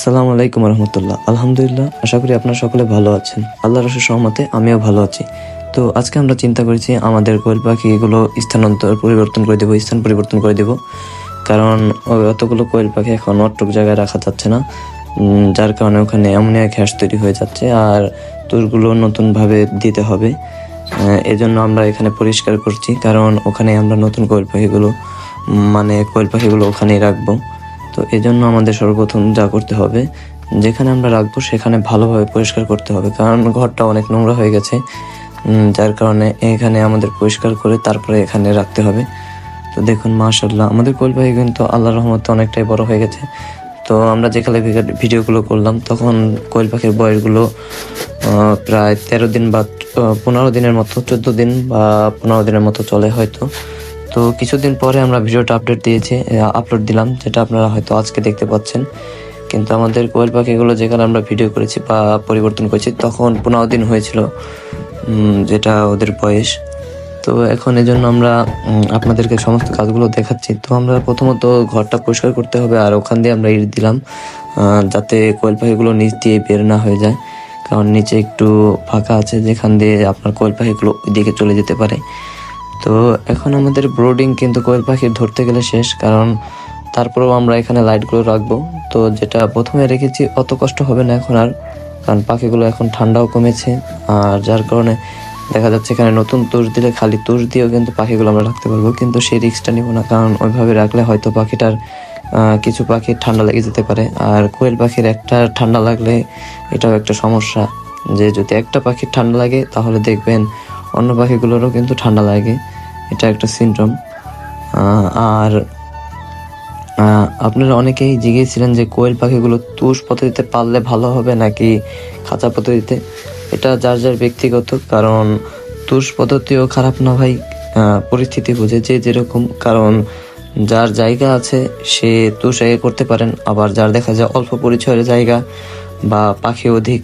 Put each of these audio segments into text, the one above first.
আসসালামু আলাইকুম রহমতুল্লাহ। আলহামদুলিল্লাহ, আশা করি আপনারা সকলে ভালো আছেন। আল্লাহ রসুল সহমতে আমিও ভালো আছি। তো আজকে আমরা চিন্তা করেছি আমাদের কোয়েল পাখিগুলো স্থানান্তর পরিবর্তন করে দেবো, স্থান পরিবর্তন করে দেবো। কারণ অতগুলো কোয়েল পাখি এখন অট্টক জায়গায় রাখা যাচ্ছে না। যার কারণে ওখানে অ্যামোনিয়া গ্যাস তৈরি হয়ে যাচ্ছে আর তুরগুলো নতুনভাবে দিতে হবে। এজন্য আমরা এখানে পরিষ্কার করছি। কারণ ওখানে আমরা নতুন কোয়েল পাখিগুলো মানে কোয়েল পাখিগুলো ওখানেই রাখব। তো এজন্য আমাদের সর্বপ্রথম যা করতে হবে, যেখানে আমরা রাখব সেখানে ভালোভাবে পরিষ্কার করতে হবে। কারণ ঘরটা অনেক নোংরা হয়ে গেছে যার কারণে এখানে আমাদের পরিষ্কার করে তারপরে এখানে রাখতে হবে। তো দেখুন মাশাল্লাহ আমাদের পাখি কিন্তু আল্লাহ রহমতে অনেকটাই বড় হয়ে গেছে। তো আমরা যেখানে ভিডিও- ভিডিওগুলো করলাম, তখন কোয়েল পাখির বয়সগুলো প্রায় তেরো দিন বা পনেরো দিনের মতো, চোদ্দ দিন বা পনেরো দিনের মতো চলে হয়তো। তো কিছুদিন পরে আমরা ভিডিওটা আপডেট দিয়েছি আপলোড দিলাম, যেটা আপনারা হয়তো আজকে দেখতে পাচ্ছেন। কিন্তু আমাদের কোয়েল পাখিগুলো যেখানে আমরা ভিডিও করেছি বা পরিবর্তন করেছি, তখন পনেরো দিন হয়েছিল যেটা ওদের বয়স। তো এখন এই জন্য আমরা আপনাদেরকে সমস্ত কাজগুলো দেখাচ্ছি। তো আমরা প্রথমত ঘরটা পরিষ্কার করতে হবে, আর ওখান দিয়ে আমরা ইট দিলাম যাতে কোয়েল পাখিগুলো নিচ দিয়ে বের না হয়ে যায়, কারণ নিচে একটু ফাঁকা আছে, যেখান দিয়ে আপনার কোয়েল পাখিগুলো ওইদিকে চলে যেতে পারে। তো এখন আমাদের ব্রোডিং কিন্তু কোয়েল পাখি ধরতে গেলে শেষ, কারণ তারপরেও আমরা এখানে লাইটগুলো রাখব। তো যেটা প্রথমে রেখেছি, অত কষ্ট হবে না এখন আর, কারণ পাখিগুলো এখন ঠান্ডাও কমেছে। আর যার কারণে দেখা যাচ্ছে এখানে নতুন তুষ দিলে খালি তুষ দিয়েও কিন্তু পাখিগুলো আমরা রাখতে পারব, কিন্তু সেই রিস্কটা নিব না, কারণ ওইভাবে রাখলে হয়তো পাখিটার কিছু পাখির ঠান্ডা লেগে যেতে পারে। আর কোয়েল পাখির একটা ঠান্ডা লাগলে এটাও একটা সমস্যা, যে যদি একটা পাখির ঠান্ডা লাগে তাহলে দেখবেন অন্য পাখিগুলোরও কিন্তু ঠান্ডা লাগে, এটা একটা সিনড্রোম আর আপনারা অনেকেই জিজ্ঞেসছিলেন যে কোয়েল পাখিগুলো তুষ পদ্ধতিতে পাললে ভালো হবে নাকি খাঁচা পদ্ধতিতে? এটা যার যার ব্যক্তিগত, কারণ তুষ পদ্ধতিও খারাপ না ভাই পরিস্থিতি বুঝে যে যেরকম, কারণ যার জায়গা আছে সে তুষ করতে পারেন, আবার যার দেখা যায় অল্প পরিচয়ের জায়গা বা পাখি অধিক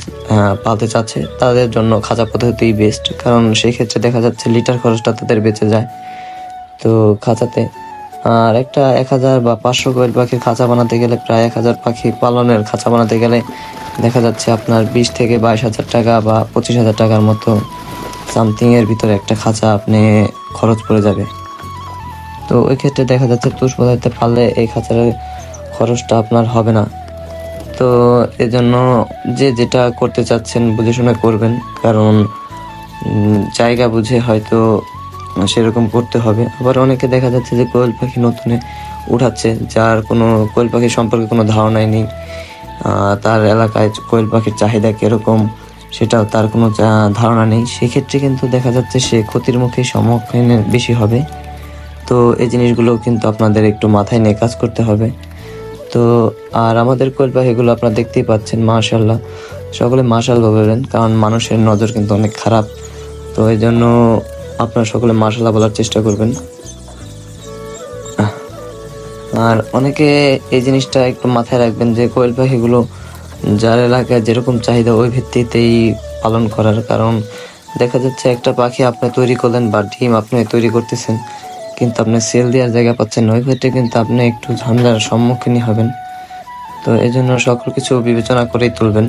পালতে চাচ্ছে, তাদের জন্য খাঁচা পদ্ধতিই বেস্ট কারণ সেই ক্ষেত্রে দেখা যাচ্ছে লিটার খরচটা তাদের বেঁচে যায়। তো খাঁচাতে, আর একটা এক হাজার বা পাঁচশো কোয়েল পাখির খাঁচা বানাতে গেলে প্রায় এক হাজার পাখি পালনের খাঁচা বানাতে গেলে দেখা যাচ্ছে আপনার বিশ থেকে বাইশ হাজার টাকা বা পঁচিশ হাজার টাকার মতো সামথিং এর ভিতরে একটা খাঁচা আপনি খরচ পড়ে যাবে। তো ওই ক্ষেত্রে দেখা যাচ্ছে তুষ পদার্থে পারলে এই খাঁচার খরচটা আপনার হবে না। তো এজন্য যে যেটা করতে চাচ্ছেন বুঝে শুনে করবেন, কারণ জায়গা বুঝে হয়তো সেরকম করতে হবে। আবার অনেকে দেখা যাচ্ছে যে কোয়েল পাখি নতুনে উঠাচ্ছে, যার কোনো কোয়েল পাখি সম্পর্কে কোনো ধারণাই নেই। তার এলাকায় কোয়েল পাখির চাহিদা কীরকম, সেটাও তার কোনো ধারণা নেই। সেক্ষেত্রে কিন্তু দেখা যাচ্ছে সে ক্ষতির মুখে সম্মুখীন বেশি হবে। তো এই জিনিসগুলো কিন্তু আপনাদের একটু মাথায় নিয়ে কাজ করতে হবে। তো আর আমাদের কোয়েল পাখিগুলো আপনারা দেখতেই পাচ্ছেন মাশাল্লাহ সকলে মাশাল বলবেন, কারণ মানুষের নজর কিন্তু অনেক খারাপ। তো এই জন্য আপনারা সকলে মাশাল্লাহ বলার চেষ্টা করবেন। আর অনেকে এই জিনিসটা একটু মাথায় রাখবেন যে, কোয়েল পাখিগুলো যার এলাকায় যেরকম চাহিদা, ওই ভিত্তিতেই পালন করার কারণ। দেখা যাচ্ছে একটা পাখি আপনি তৈরি করলেন বা ডিম আপনি তৈরি করতেছেন কিন্তু আপনি সেল দেওয়ার জায়গা পাচ্ছেন ওই ক্ষেত্রে কিন্তু আপনি একটু ঝামেলার সম্মুখীনই হবেন। তো এই জন্য সকল কিছু বিবেচনা করেই তুলবেন।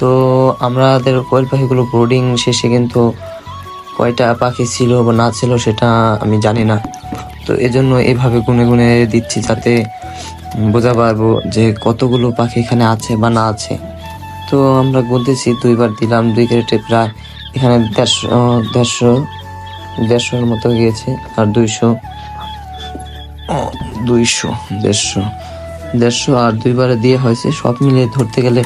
তো আমাদের কোয়েল পাখিগুলো ব্রোডিং শেষে কিন্তু কয়টা পাখি ছিল বা না ছিল সেটা আমি জানি না। তো এজন্য এভাবে গুনে গুনে দিচ্ছি যাতে বোঝা পারব যে কতগুলো পাখি এখানে আছে বা না আছে। তো আমরা গুনতেছি, দুইবার দিলাম, দুই ক্যারেটে প্রায় এখানে দেড়শো দেড়শো দেড়শোর মতো গিয়েছে, আর দুইশো দুইশো, দেড়শো। দেড়শো আর দুইবারে দিয়ে হয়েছে, সব মিলিয়ে ধরতে গেলে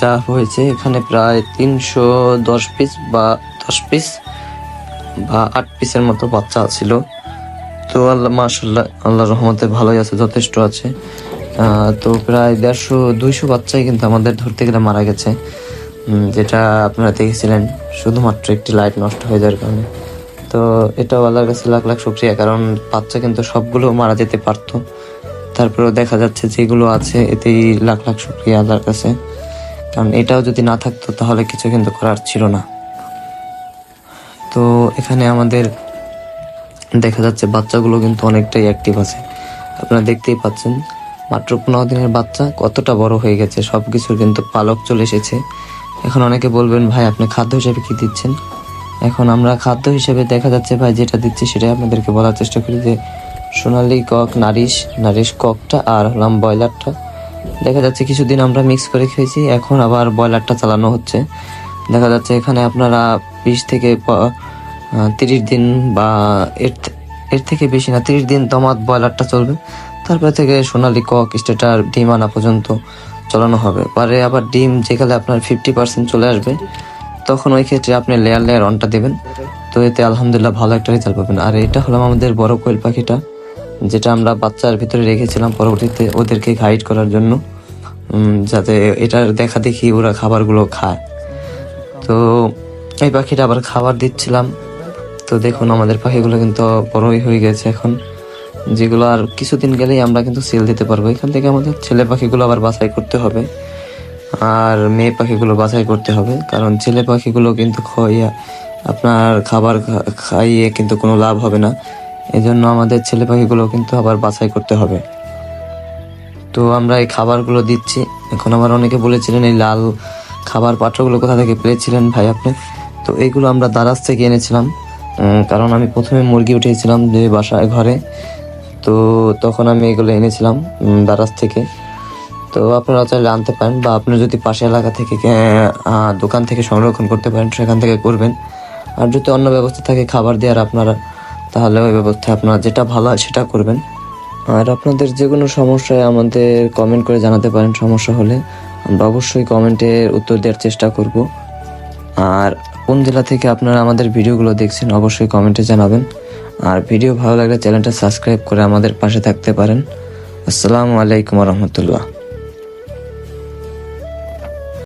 যা হয়েছে, এখানে প্রায় তিনশো দশ পিস বা দশ পিস বা আট পিসের মতো বাচ্চা ছিল। তো আল্লাহ মাশাল্লাহ আল্লাহ রহমতে ভালোই আছে, যথেষ্ট আছে। তো প্রায় দেড়শো, দুইশো বাচ্চাই কিন্তু আমাদের ধরতে গেলে মারা গেছে। যেটা আপনারা দেখেছিলেন, শুধুমাত্র একটি লাইট নষ্ট হয়ে যাওয়ার কারণে। তো এটাও আল্লাহর কাছে লাখ লাখ শুক্রিয়া, কারণ বাচ্চা কিন্তু সবগুলো মারা যেতে পারতো। তারপরেও দেখা যাচ্ছে যেগুলো আছে, এতেই লাখ লাখ শুক্রিয়া আল্লাহর কাছে। কারণ এটাও যদি না থাকতো, তাহলে কিছু কিন্তু করার ছিল না। তো এখানে আমাদের দেখা যাচ্ছে বাচ্চাগুলো কিন্তু অনেকটাই অ্যাক্টিভ আছে। আপনারা দেখতেই পাচ্ছেন, মাত্র পনেরো দিনের বাচ্চা, কতটা বড় হয়ে গেছে সব কিছুর কিন্তু পালক চলে এসেছে। এখন অনেকে বলবেন, ভাই, আপনি খাদ্য হিসেবে কি দিচ্ছেন? এখন আমরা খাদ্য হিসেবে দেখা যাচ্ছে ভাই যেটা দিচ্ছি সেটাই আপনাদেরকে বলার চেষ্টা করি যে সোনালি কক, নারিশ নারিশ ককটা আর হলাম ব্রয়লারটা। দেখা যাচ্ছে কিছুদিন আমরা মিক্স করে খেয়েছি, এখন আবার ব্রয়লারটা চালানো হচ্ছে। দেখা যাচ্ছে এখানে আপনারা বিশ থেকে তিরিশ দিন বা এর এর থেকে বেশি না, তিরিশ দিন তোমার ব্রয়লারটা চলবে। তারপরে থেকে সোনালি কক, স্টেটার, ডিম আনা পর্যন্ত চালানো হবে। পরে আবার ডিম যেখানে আপনার ফিফটি পার্সেন্ট চলে আসবে তখন ওই ক্ষেত্রে আপনি লেয়ার লেয়ার অনটা দেবেন। তো এতে আলহামদুলিল্লাহ ভালো একটা রেজাল্ট পাবেন। আর এটা হলো আমাদের বড় কোয়েল পাখিটা, যেটা আমরা বাচ্চার ভিতরে রেখেছিলাম পরবর্তীতে ওদেরকে গাইড করার জন্য। যাতে এটার দেখা দেখি ওরা খাবারগুলো খায়। তো এই পাখিটা আবার খাবার দিচ্ছিলাম। তো দেখুন আমাদের পাখিগুলো কিন্তু বড়ই হয়ে গেছে এখন। যেগুলো আর কিছুদিন গেলেই আমরা কিন্তু সেল দিতে পারব। এখান থেকে আমাদের ছেলে পাখিগুলো আবার বাছাই করতে হবে। আর মেয়ে পাখিগুলো বাছাই করতে হবে। কারণ ছেলে পাখিগুলো কিন্তু খাইয়া আপনার খাবার খাইয়ে কিন্তু কোনো লাভ হবে না। এই জন্য আমাদের ছেলে পাখিগুলো কিন্তু আবার বাছাই করতে হবে। তো আমরা এই খাবারগুলো দিচ্ছি। এখন আবার অনেকে বলেছিলেন, এই লাল খাবার পাত্রগুলো কোথা থেকে পেয়েছিলেন ভাই আপনি? তো এইগুলো আমরা দারাজ থেকে এনেছিলাম। কারণ আমি প্রথমে মুরগি উঠিয়েছিলাম যে বাসায় ঘরে। তো তখন আমি এগুলো এনেছিলাম দারাজ থেকে। তো আপনারা চাইলে আনতে পারেন বা আপনি যদি পাশে এলাকা থেকে দোকান থেকে সংরক্ষণ করতে পারেন, সেখান থেকে করবেন। আর যদি অন্য ব্যবস্থা থাকে খাবার দেওয়ার আপনারা, তাহলে ওই ব্যবস্থায় আপনারা যেটা ভালো হয় সেটা করবেন। আর আপনাদের যে কোনো সমস্যায় আমাদের কমেন্ট করে জানাতে পারেন, সমস্যা হলে আমরা অবশ্যই কমেন্টের উত্তর দেওয়ার চেষ্টা করব। আর কোন জেলা থেকে আপনারা আমাদের ভিডিওগুলো দেখছেন, অবশ্যই কমেন্টে জানাবেন। আর ভিডিও ভালো লাগলে চ্যানেলটা সাবস্ক্রাইব করে আমাদের পাশে থাকতে পারেন। আসসালামু আলাইকুম রহমতুল্লাহ।